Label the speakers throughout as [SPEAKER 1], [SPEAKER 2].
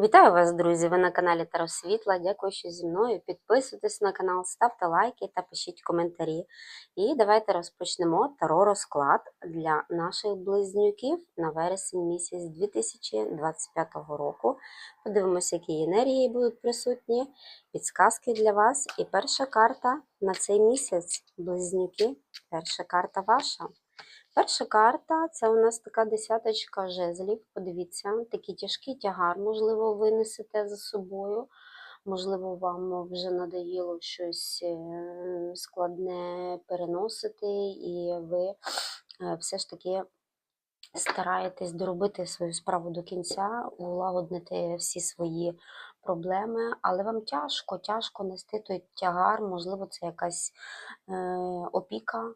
[SPEAKER 1] Вітаю вас, друзі! Ви на каналі Таро Світла. Дякую, що зі мною. Підписуйтесь на канал, ставте лайки та пишіть коментарі. І давайте розпочнемо таро розклад для наших близнюків на вересень місяць 2025 року. Подивимося, які енергії будуть присутні, підсказки для вас. І перша карта на цей місяць, близнюки. Перша карта ваша. Перша карта це у нас така десяточка жезлів. Подивіться, такий тяжкий тягар, можливо, ви несете за собою. Можливо, вам вже надоїло щось е, складне переносити, і ви е, все ж таки стараєтесь доробити свою справу до кінця, улагоднити всі свої проблеми, але вам тяжко, тяжко нести той тягар, можливо, це якась е, опіка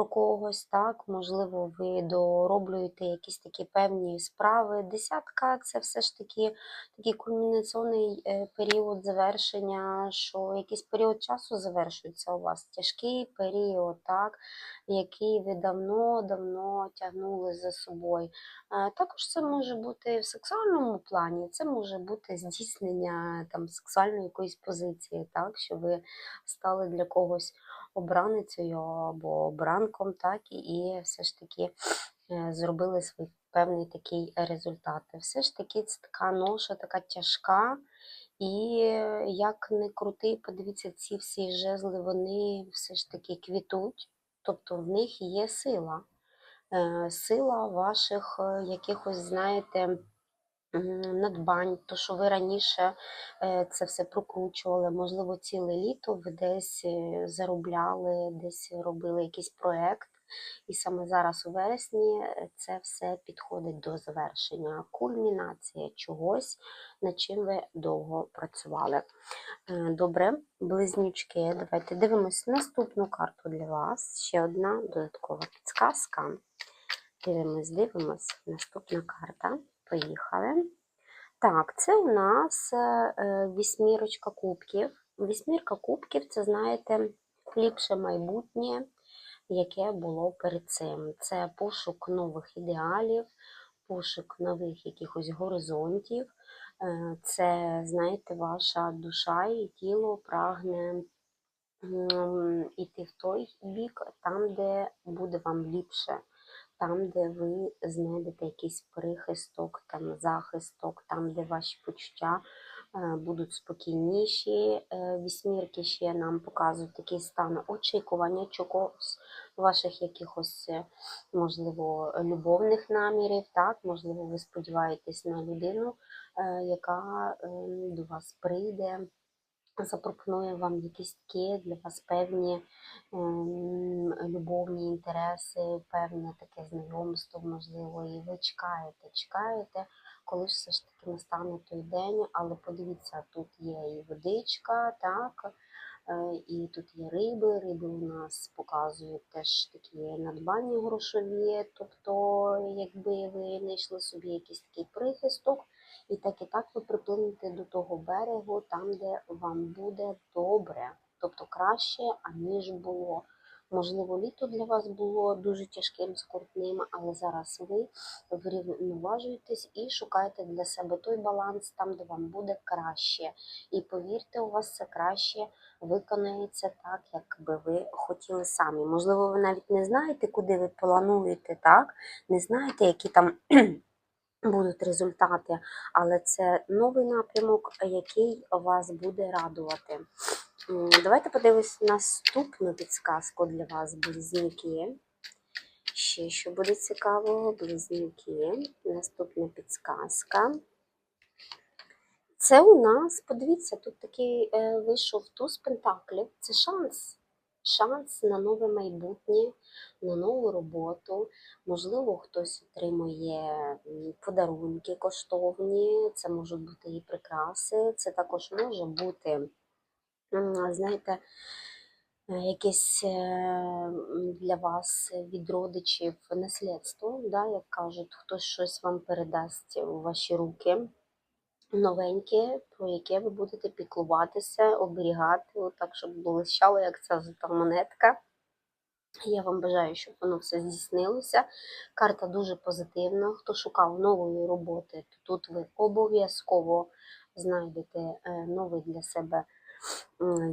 [SPEAKER 1] про когось, так, можливо, ви дороблюєте якісь такі певні справи. Десятка це все ж таки такий кульмінаційний е, період завершення, що якийсь період часу завершується у вас. Тяжкий період, так, який ви давно-давно тягнули за собою. Е, Також це може бути в сексуальному плані, це може бути здійснення там сексуальної якоїсь позиції, так, що ви стали для когось обраницею або обранком, так, і все ж таки е, зробили свій певний такий результат. Все ж таки це така ноша, така тяжка. І як не крути, подивіться, ці всі жезли, вони все ж таки квітуть, тобто в них є сила. Е, Сила ваших е, якихось, знаєте, надбань, то що ви раніше е, це все прокручували, можливо, ціле літо ви десь е, заробляли, десь робили якийсь проєкт, і саме зараз у вересні е, це все підходить до завершення, кульмінація чогось, над чим ви довго працювали. Добре, близнючки, давайте дивимось наступну карту для вас. Ще одна додаткова підсказка. Дивимось, дивимось. Наступна карта. Поїхали. Так, це у нас е, вісьмірочка кубків. Вісьмірка кубків це, знаєте, ліпше майбутнє, яке було перед цим. Це пошук нових ідеалів, пошук нових якихось горизонтів. Е, Це, знаєте, ваша душа і тіло прагне м, іти в той бік, там, де буде вам ліпше там, де ви знайдете якийсь прихисток, там захисток, там, де ваші почуття е, будуть спокійніші. Е, Вісьмірки ще нам показують такий стан очікування чогось, ваших якихось, е, можливо, любовних намірів. Так, можливо, ви сподіваєтесь на людину, яка е, до вас прийде. Запропонує вам якісь такі для вас певні любовні інтереси, певне таке знайомство, можливо, і ви чекаєте, чекаєте, коли все ж таки настане той день, але подивіться, тут є і водичка, так, і тут є риби. Риби у нас показують теж такі надбання грошові, тобто, якби ви знайшли собі якийсь такий прихисток. І так і так ви приплинете до того берегу, там, де вам буде добре, тобто краще, аніж було. Можливо, літо для вас було дуже тяжким, скрутним, але зараз ви врівноважуєтесь і шукаєте для себе той баланс там, де вам буде краще. І повірте, у вас це краще виконається так, як би ви хотіли самі. Можливо, ви навіть не знаєте, куди ви плануєте, так? Не знаєте, які там будуть результати, але це новий напрямок, який вас буде радувати. Давайте подивимось наступну підсказку для вас, близнюки. Ще що буде цікавого, близнюки. Наступна підсказка. Це у нас, подивіться, тут такий е, вийшов туз пентаклів. Це шанс. Шанс на нове майбутнє, на нову роботу. Можливо, хтось отримує подарунки коштовні, це можуть бути і прикраси, це також може бути, знаєте, е, якесь е, для вас від родичів наслідство, да, як кажуть, хтось щось вам передасть у ваші руки новеньке, про яке ви будете піклуватися, оберігати, отак, щоб блищало, як ця золота монетка. Я вам бажаю, щоб воно все здійснилося. Карта дуже позитивна. Хто шукав нової роботи, то тут ви обов'язково знайдете е, новий для себе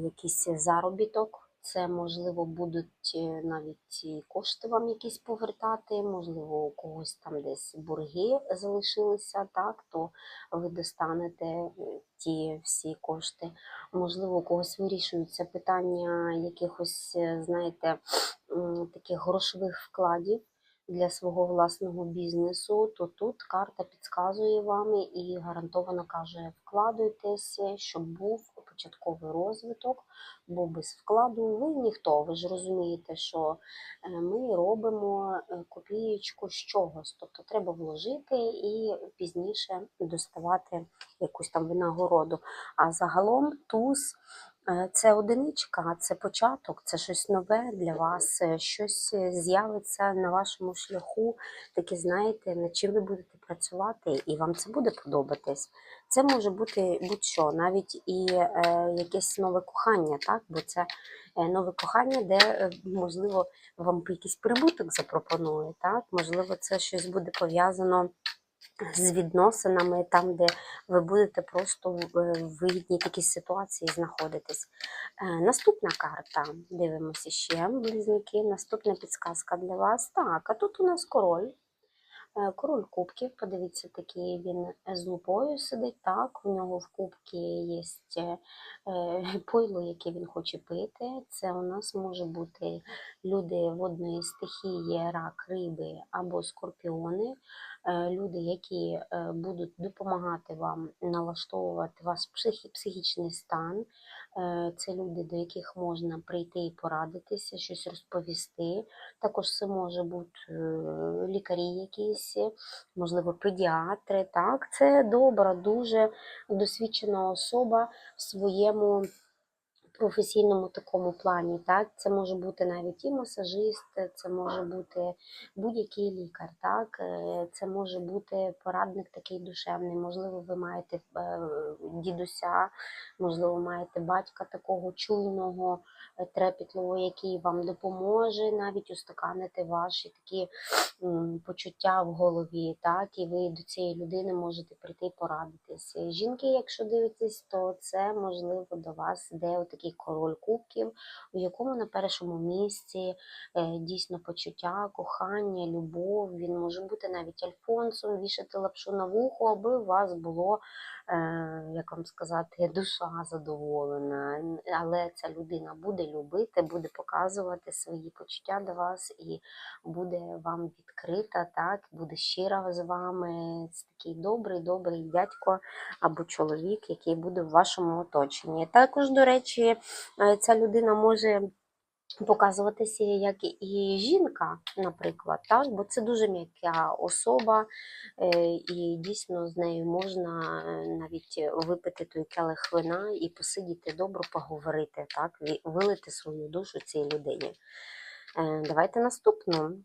[SPEAKER 1] якийсь заробіток. Це, можливо, будуть е, навіть кошти вам якісь повертати, можливо, у когось там десь борги залишилися, так, то ви достанете е, ті всі кошти. Можливо, у когось вирішуються питання якихось, е, знаєте, таких грошових вкладів для свого власного бізнесу, то тут карта підказує вам і гарантовано каже: вкладуйтеся, щоб був початковий розвиток, бо без вкладу ви ніхто. Ви ж розумієте, що е, ми робимо е, копієчку з чогось, тобто треба вложити і пізніше доставати якусь там винагороду. А загалом туз. Е, Це одиничка, це початок, це щось нове для вас, е, щось е, з'явиться на вашому шляху, таке знаєте, над чим ви будете працювати, і вам це буде подобатись. Це може бути будь-що, навіть і якесь нове кохання, так? бо це нове кохання, де, можливо, вам якийсь прибуток запропонує, так? можливо, це щось буде пов'язано з відносинами, там, де ви будете просто в е, вигідній такій ситуації знаходитись. Е, Наступна карта. Дивимося ще, близнюки. Наступна підсказка для вас. Так, а тут у нас король. Е, Король кубків, подивіться, такий він з лупою сидить. Так, у нього в кубці є е, пойло, яке він хоче пити. Це у нас може бути люди водної стихії, рак, риби або скорпіони. Е, Люди, які е, будуть допомагати вам налаштовувати ваш психічний стан. Е, Це люди, до яких можна прийти і порадитися, щось розповісти. Також це може бути е, лікарі якісь, можливо, педіатри. Так, це добра, дуже досвідчена особа в своєму професійному такому плані. Так, це може бути навіть і масажист, це може бути будь-який лікар. Так, Е, це може бути порадник такий душевний. Можливо, ви маєте е, дідуся, можливо, маєте батька такого чуйного, е, який вам допоможе навіть устаканити ваші такі почуття в голові, так, і ви до цієї людини можете прийти і порадитися. Жінки, якщо дивитесь, то це можливо до вас йде отакий король кубків, у якому на першому місці е, дійсно почуття, кохання, любов. Він може бути навіть альфонсом, вішати лапшу на вухо, аби у вас було, як вам сказати, душа задоволена. Але ця людина буде любити, буде показувати свої почуття до вас і буде вам відкрита, так, буде щира з вами. Це такий добрий, добрий дядько або чоловік, який буде в вашому оточенні. Також, до речі, е, ця людина може показуватися як і жінка, наприклад, так, бо це дуже м'яка особа, е, і дійсно з нею можна е, навіть випити той келих вина і посидіти добре, поговорити, так, вилити свою душу цій людині. Е, Давайте наступну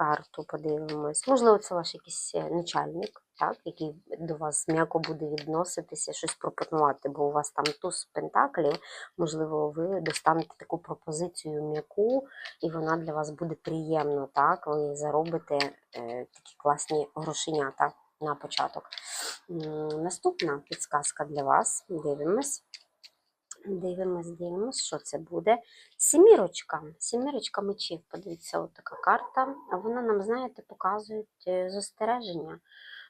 [SPEAKER 1] карту подивимось. Можливо, це ваш якийсь е, начальник, так, який до вас м'яко буде відноситися, щось пропонувати, бо у вас там туз пентаклів, можливо, ви достанете таку пропозицію м'яку, і вона для вас буде приємна, так, ви заробите е, такі класні грошенята на початок. Наступна підсказка для вас. Дивимось. Дивимось, дивимось, що це буде. Сімірочка. Сімірочка мечів. Подивіться, така карта. Вона нам, знаєте, показує е, застереження.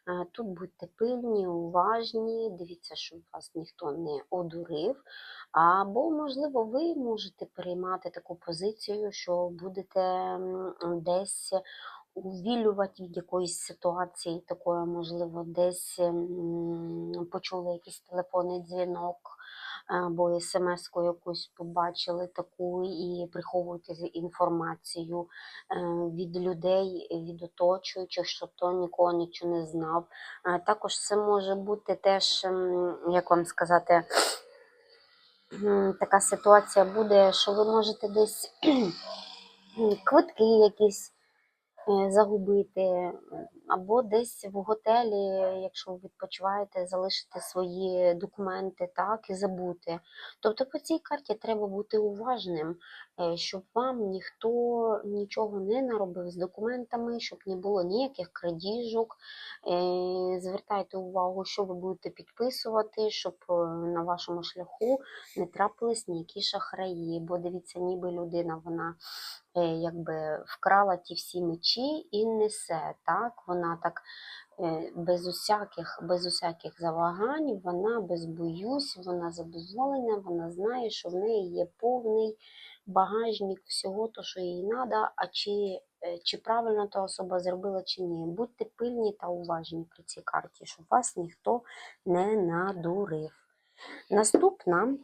[SPEAKER 1] Е, Тут будьте пильні, уважні, дивіться, щоб вас ніхто не одурив. Або, можливо, ви можете переймати таку позицію, що будете десь увілювати від якоїсь ситуації, такої, можливо, десь почули якийсь телефонний дзвінок або смс-ку якусь побачили таку і приховуєте інформацію е, від людей, від оточуючих, щоб то нікого нічого не знав. Також це може бути теж, як вам сказати, така ситуація буде, що ви можете десь квитки якісь е, загубити, або десь в готелі, якщо ви відпочиваєте, залишити свої документи, так, і забути. Тобто по цій карті треба бути уважним, е, щоб вам ніхто нічого не наробив з документами, щоб не було ніяких крадіжок. Е, Звертайте увагу, що ви будете підписувати, щоб е, на вашому шляху не трапились ніякі шахраї. Бо дивіться, ніби людина вона якби вкрала ті всі мечі і несе. Так? Вона так е, без усяких, без усяких завагань, вона без боюсь, вона задоволена, вона знає, що в неї є повний багажник всього, то, що їй треба, а чи, е, чи правильно та особа зробила, чи ні. Будьте пильні та уважні при цій карті, щоб вас ніхто не надурив. Наступна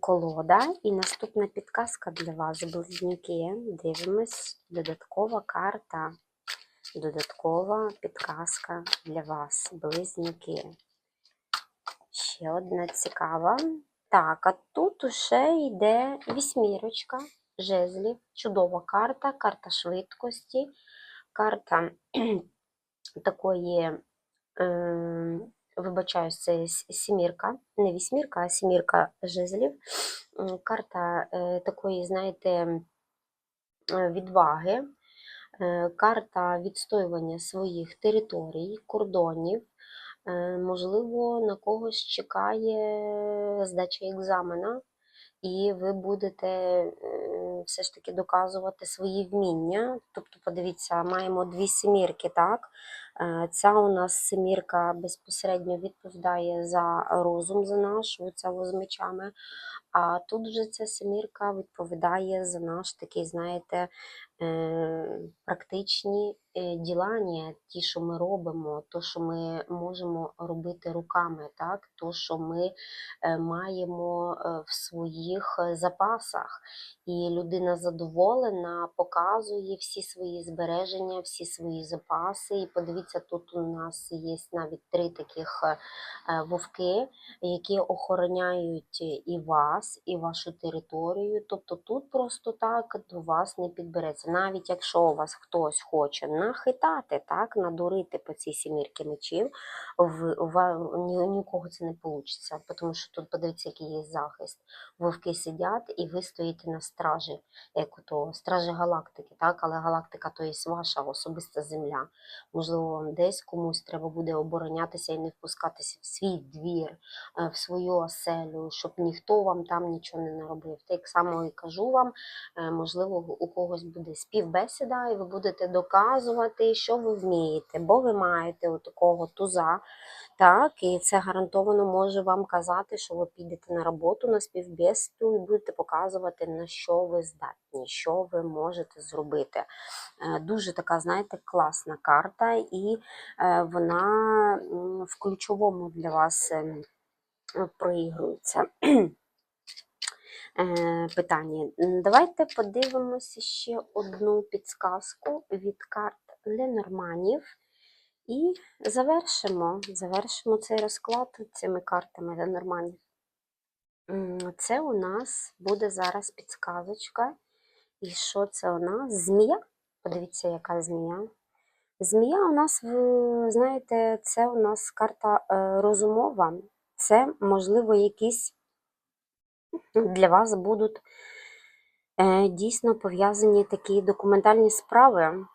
[SPEAKER 1] колода і наступна підказка для вас, близнюки. Дивимось, додаткова карта. Додаткова підказка для вас, близнюки. Ще одна цікава. Так, а тут уже йде вісьмірочка жезлів. Чудова карта, карта швидкості, карта такої, е, вибачаюсь, це сімірка, не вісьмірка, а сімірка жезлів. Карта е, такої, знаєте, е, відваги, карта відстоювання своїх територій, кордонів. Е, Можливо, на когось чекає здача екзамена, і ви будете е, все ж таки доказувати свої вміння. Тобто, подивіться, маємо дві сімірки, так? Е, Ця у нас семірка безпосередньо відповідає за розум за наш, оця з мечами. А тут вже ця семірка відповідає за наш такий, знаєте, е, практичні е, ділання, ті, що ми робимо, то, що ми можемо робити руками, так? то, що ми маємо в своїх запасах. І людина задоволена, показує всі свої збереження, всі свої запаси. І подивіться, тут у нас є навіть три таких е, е, вовки, які охороняють і вас, і вашу територію. Тобто тут просто так до вас не підбереться. Навіть якщо у вас хтось хоче нахитати, так, надурити по цій сімірки мечів, в, ні, у кого це не вийде. Тому що тут подивіться, який є захист. Вовки сидять, і ви стоїте на стражі, як ото стражі галактики, так? але галактика то є ваша особиста земля. Можливо, вам десь комусь треба буде оборонятися і не впускатися в свій двір, е, в свою оселю, щоб ніхто вам там нічого не наробив. Так само і кажу вам, е, можливо, у когось буде співбесіда, і ви будете доказувати, що ви вмієте, бо ви маєте отакого такого туза. Так, і це гарантовано може вам казати, що ви підете на роботу, на співбесіду і будете показувати, на що ви здатні, що ви можете зробити. Е, Дуже така, знаєте, класна карта, і е, вона в ключовому для вас ем, проігрується. Е, Питання. Давайте подивимося ще одну підсказку від карт Ленорманів. І завершимо, завершимо цей розклад цими картами Ленорманів. Це у нас буде зараз підсказочка. І що це у нас? Змія. Подивіться, яка змія. Змія у нас, знаєте, це у нас карта е, розумова. Це, можливо, якісь для вас будуть е, дійсно пов'язані такі документальні справи.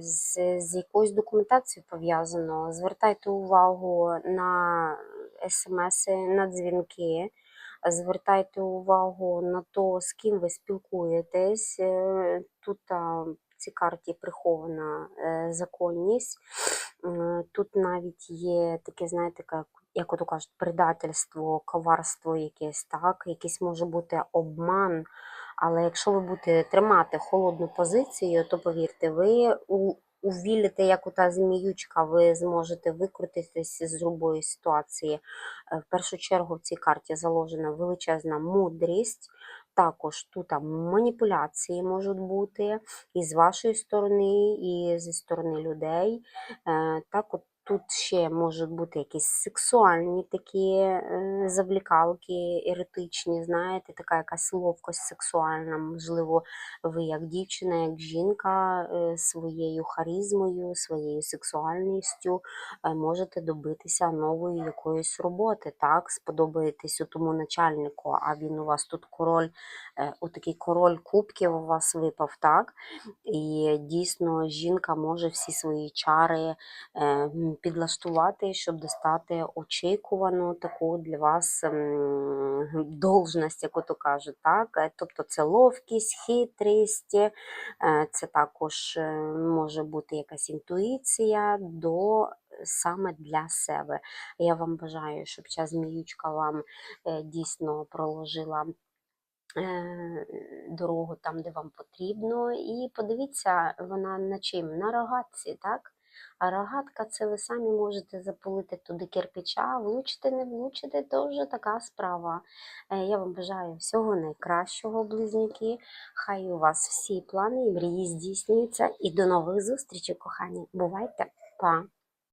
[SPEAKER 1] З, з якоюсь документацією пов'язано. Звертайте увагу на смс, на дзвінки, звертайте увагу на то, з ким ви спілкуєтесь. Е, Тут в цій карті прихована е, законність. Тут навіть є таке, знаєте, як, як ото кажуть, предательство, коварство якесь, так, якийсь може бути обман. Але якщо ви будете тримати холодну позицію, то повірте, ви у, увілите, як у та зміючка, ви зможете викрутитися з любої ситуації. Е, В першу чергу в цій карті заложена величезна мудрість. Також тут маніпуляції можуть бути і з вашої сторони, і зі сторони людей. Е, Так, от тут ще можуть бути якісь сексуальні такі е, завлікалки, еротичні, знаєте, така якась ловкость сексуальна. Можливо, ви як дівчина, як жінка е, своєю харизмою, своєю сексуальністю е, можете добитися нової якоїсь роботи. Так, сподобаєтесь тому начальнику, а він у вас тут король, е, отакий король кубків у вас випав, так? І дійсно жінка може всі свої чари е, підлаштувати, щоб достати очікувану таку для вас м, должність, як ото кажуть. Так? Е, Тобто це ловкість, хитрість, е, це також е, може бути якась інтуїція до саме для себе. Я вам бажаю, щоб ця зміючка вам дійсно проложила дорогу там, де вам потрібно. І подивіться, вона на чим? На рогатці, так? А рогатка це ви самі можете запалити туди кирпича, влучити, не влучити, то вже така справа. Е, Я вам бажаю всього найкращого, близнюки. Хай у вас всі плани і мрії здійснюються. І до нових зустрічей, кохані. Бувайте, па!